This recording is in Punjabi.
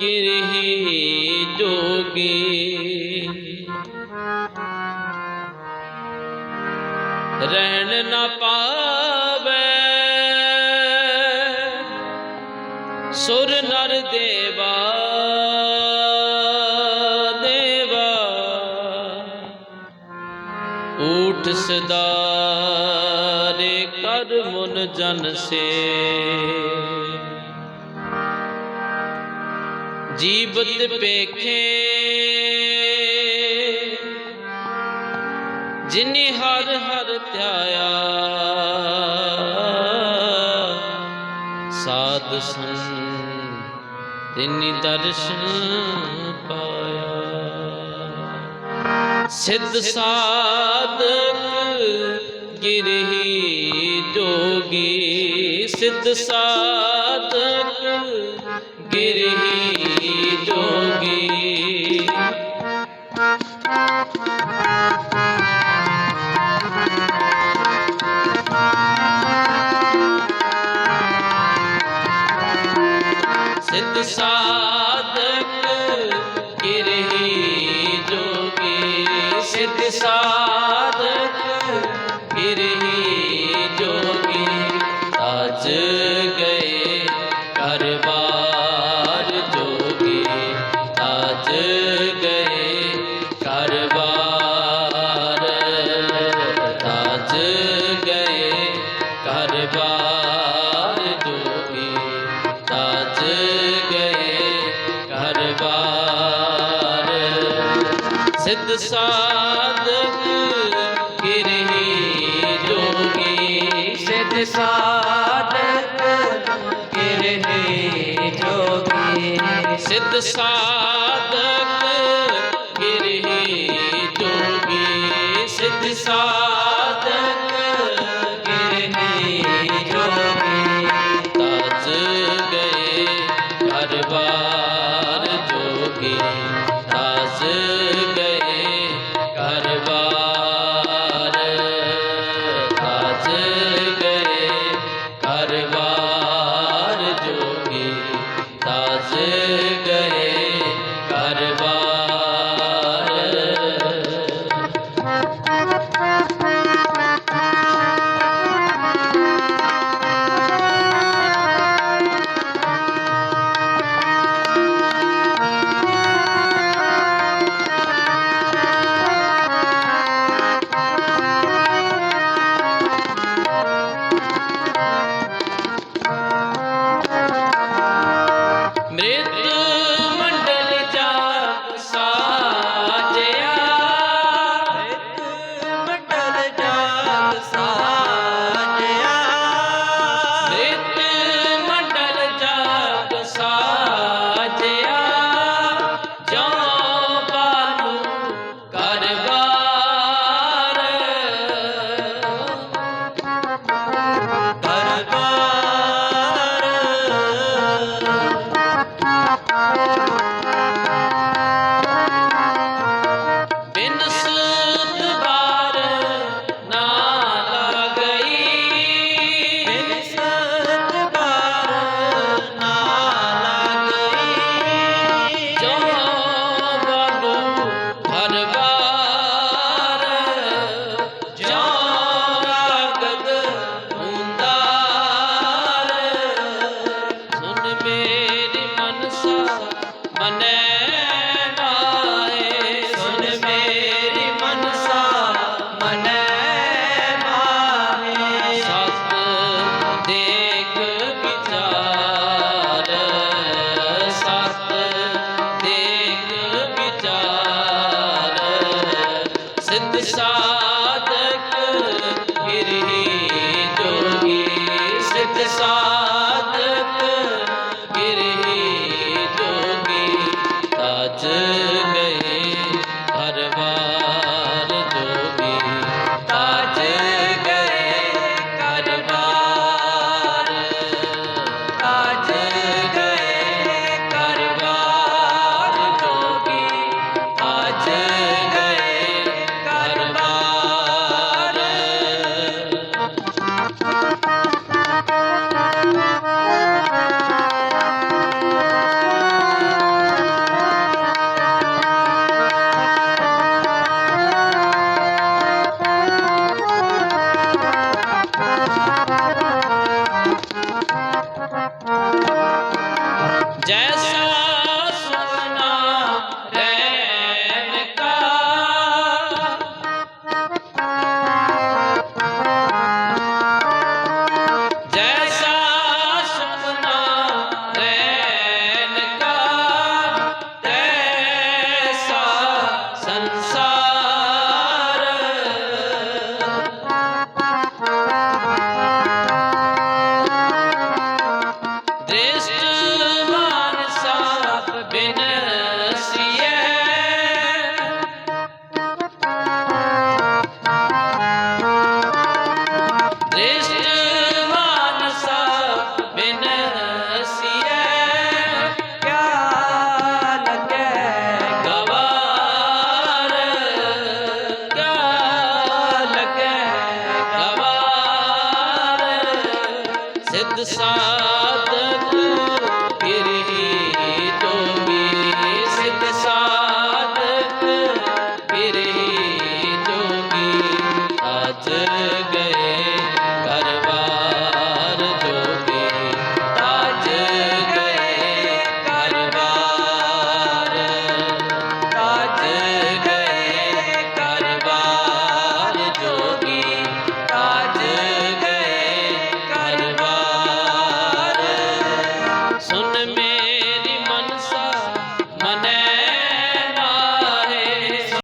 ਗਿਰਹੀ ਜੋਗੀ। ਰਹਿਣ ਨਾ ਪਾਵੇ, ਸੁਰ ਨਰ ਦੇਵਾ ਦੇਵਾ। ਊਠ ਸਦਾ ਰੇ ਕਰ ਮਨ ਜਨ ਸੇ। ਜੀਵਤ ਪੇਖੇ। ਜਿਨੀ ਹਰ ਹਰ ਧਿਆਇਆ, ਸਾਧ ਸੰਗ ਤਿਨੀ ਦਰਸ਼ਨ ਪਾਇਆ। ਸਿੱਧ ਸਾਧਕ ਗਿਰਹੀ ਜੋਗੀ, ਸਿੱਧ ਸਾਧਕ ਸਿੱਧ ਸਾਧਕ ਗਿਰਹੀ ਜੋਗੀ ਸਿੱਧ ਸਾਧਕ ਗਿਰਹੀ ਜੋਗੀ ਅਜ ਗਏ ਕਰਵਾਰ ਸਿੱਧ ਸਾਧਕ ਗਿਰਹੀ ਜੋਗੀ। ਸਿੱਧ ਸਾਧਕ ਗਿਰਹੀ ਜੋਗੀ। ਸਿੱਧ ਸਾਧਕ ਗਿਰਹੀ ਜੋਗੀ। ਸਿੱਧ ਸਾਧਕ Allah. ਸਿੱਧ ਗਵਾਰ ਸਿੱਧ ਸਾਧਕ